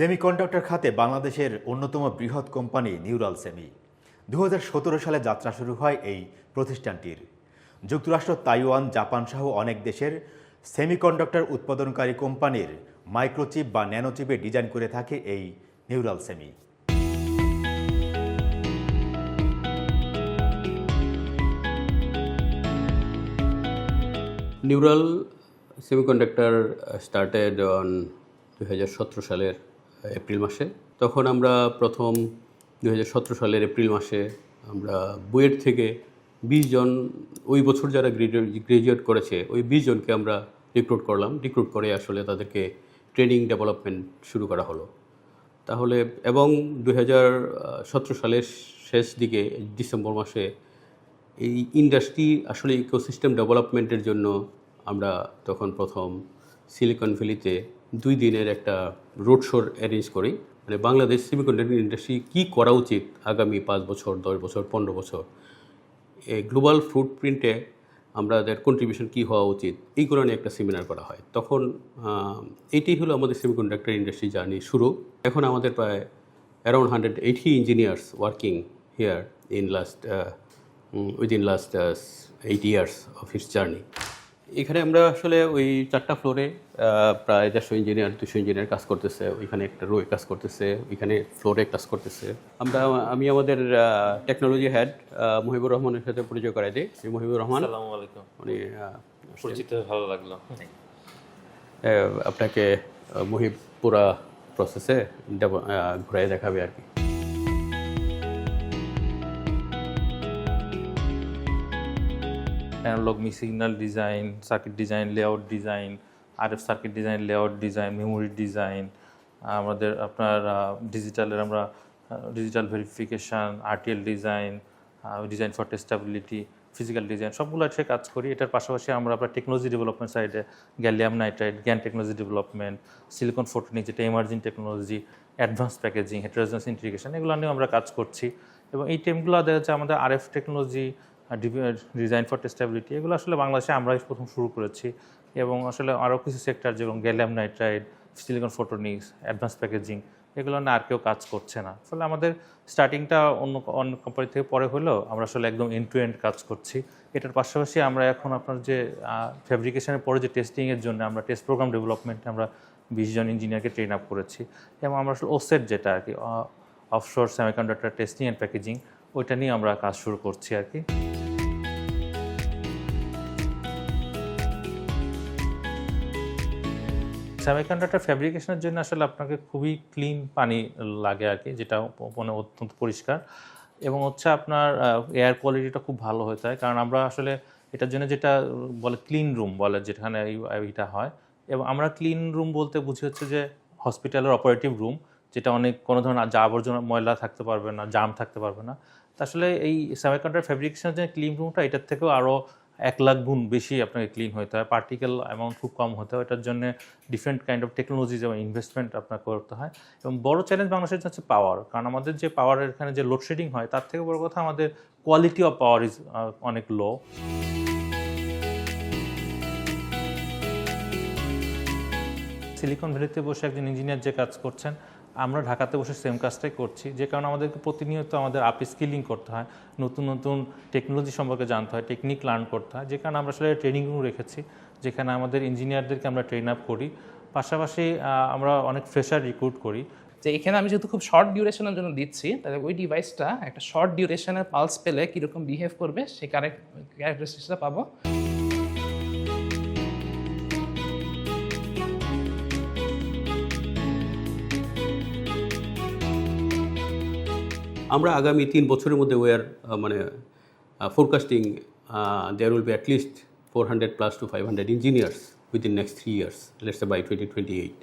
Semiconductor খাতে বাংলাদেশের অন্যতম বৃহৎ কোম্পানি নিউরাল সেমি। দু হাজার সতেরো সালে যাত্রা শুরু হয় এই প্রতিষ্ঠানটির। যুক্তরাষ্ট্র, তাইওয়ান, জাপান সহ অনেক দেশের সেমিকন্ডাক্টর উৎপাদনকারী কোম্পানির মাইক্রোচিপ বা ন্যানোচিপে ডিজাইন করে থাকে এই neural semi. Neural semiconductor started on দুই সালের এপ্রিল মাসে। তখন আমরা প্রথম দু হাজার সতেরো সালের এপ্রিল মাসে আমরা বুয়েট থেকে বিশ জন, ওই বছর যারা গ্রাজুয়েট করেছে, ওই বিশ জনকে আমরা রিক্রুট করলাম। রিক্রুট করে আসলে তাদেরকে ট্রেনিং ডেভেলপমেন্ট শুরু করা হলো। তাহলে, এবং দু হাজার সতেরো সালের শেষ দিকে ডিসেম্বর মাসে এই ইন্ডাস্ট্রি আসলে ইকোসিস্টেম ডেভেলপমেন্টের জন্য আমরা তখন প্রথম সিলিকন ভ্যালিতে দুই দিনের একটা রোড শোর অ্যারেঞ্জ করি। মানে বাংলাদেশ সেমিকন্ডাক্টর ইন্ডাস্ট্রি কী করা উচিত আগামী পাঁচ বছর, দশ বছর, পনেরো বছর? এই গ্লোবাল ফুটপ্রিন্টে আমাদের কন্ট্রিবিউশন কী হওয়া উচিত? এইগুলো নিয়ে একটা সেমিনার করা হয়। তখন এইটাই হলো আমাদের সেমিকন্ডাক্টর ইন্ডাস্ট্রি জার্নি শুরু। এখন আমাদের প্রায় around hundred eighty engineers working here in last within last eight years of his journey এখানে আমরা আসলে ওই চারটা ফ্লোরে প্রায় দেড়শো ইঞ্জিনিয়ার দুশো ইঞ্জিনিয়ার কাজ করতেছে। ওইখানে একটা রোয়ে কাজ করতেছে ওইখানে ফ্লোরে কাজ করতেছে। আমরা আমি আমাদের টেকনোলজি হেড মহিবুর রহমানের সাথে পরিচয় করাই দিই। এই মহিবুর রহমান। উনি পরিচিত ভালো লাগল। আপনাকে আহ, মহিব পুরা প্রসেসে ঘুরাই দেখাবে আর কি। Analog me signal design circuit design layout design RF circuit design layout design memory design আমাদের আপনার ডিজিটালের আমরা digital verification RTL design design for testability physical design সবগুলো আছে কাজ করি। এটার পাশাপাশি আমরা আপনার টেকনোলজি ডেভেলপমেন্ট সাইডে গ্যালিয়াম নাইট্রাইড জ্ঞান টেকনোলজি ডেভেলপমেন্ট সিলিকন ফোটনিক যেটা emerging technology advance packaging heterogeneous integration এগুলো নিয়েও আমরা কাজ করছি। এবং এই টেমগুলো দেখা যাচ্ছে আমাদের RF technology design for testability এগুলো আসলে বাংলাদেশে আমরাই প্রথম শুরু করেছি। এবং আসলে আরও কিছু সেক্টর যেমন gallium nitride silicon photonics advance packaging এগুলো না আর কেউ কাজ করছে না। ফলে আমাদের স্টার্টিংটা অন্য অন্য কোম্পানি থেকে পরে হলেও আমরা আসলে একদম এন্ড টু এন্ড কাজ করছি। এটার পাশাপাশি আমরা এখন আপনার যে ফ্যাব্রিকেশনের পরে যে টেস্টিংয়ের জন্য আমরা টেস্ট প্রোগ্রাম ডেভেলপমেন্টে আমরা বিশ জন ইঞ্জিনিয়ারকে ট্রেন আপ করেছি। এবং আমরা আসলে ওসেট যেটা আর কি offshore semiconductor testing and packaging ওইটা নিয়ে আমরা কাজ শুরু করছি আর কি। সেমিকন্ডাক্টর ফ্যাব্রিকেশনের জন্য আসলে আপনাকে খুবই ক্লিন পানি লাগে আর কি, যেটা মানে অত্যন্ত পরিষ্কার। এবং হচ্ছে আপনার এয়ার কোয়ালিটিটা খুব ভালো হয় কারণ আমরা আসলে এটার জন্য যেটা বলে ক্লিন রুম বলে, যেখানে এইটা হয়। এবং আমরা ক্লিন রুম বলতে বুঝি হচ্ছে যে হসপিটালের অপারেটিভ রুম যেটা অনেক কোনো ধরনের যা আবর্জনা, ময়লা থাকতে পারবে না, জাম থাকতে পারবে না। তা আসলে এই সেমিকন্ডাক্টর ফ্যাব্রিকেশনের জন্য ক্লিন রুমটা এটার থেকেও আরও এক লাখ গুণ বেশি আপনাকে ক্লিন হতে হয়। পার্টিকেল অ্যামাউন্ট খুব কম হতে হয়। এটার জন্য ডিফারেন্ট কাইন্ড অফ টেকনোলজি যেমন ইনভেস্টমেন্ট আপনার করতে হয়। এবং বড় চ্যালেঞ্জ মানুষের হচ্ছে পাওয়ার কারণ আমাদের যে পাওয়ারের এখানে যে লোডশেডিং হয়, তার থেকে বড় কথা আমাদের কোয়ালিটি অফ পাওয়ার ইজ অনেক লো সিলিকন ভ্যালিতে বসে একজন ইঞ্জিনিয়ার যে কাজ করছেন আমরা ঢাকাতে বসে সেম কাজটাই করছি। যে কারণে আমাদেরকে প্রতিনিয়ত আমাদের আপ স্কিলিং করতে হয়, নতুন নতুন টেকনোলজি সম্পর্কে জানতে হয় টেকনিক লার্ন করতে হয়। যে কারণে আমরা আসলে ট্রেনিং রুম রেখেছি, যেখানে আমাদের ইঞ্জিনিয়ারদেরকে আমরা ট্রেন আপ করি। পাশাপাশি আমরা অনেক ফ্রেশার রিক্রুট করি। যে এখানে আমি যেহেতু খুব শর্ট ডিউরেশনের জন্য দিচ্ছি, তাহলে ওই ডিভাইসটা একটা শর্ট ডিউরেশনের পালস পেলে কীরকম বিহেভ করবে সেই ক্যারেক্টারিস্টিক্সটা পাবো। আমরা আগামী তিন বছরের মধ্যে ওয়ার মানে forecasting there will be at least four hundred plus to five hundred engineers within next three years let's by twenty twenty eight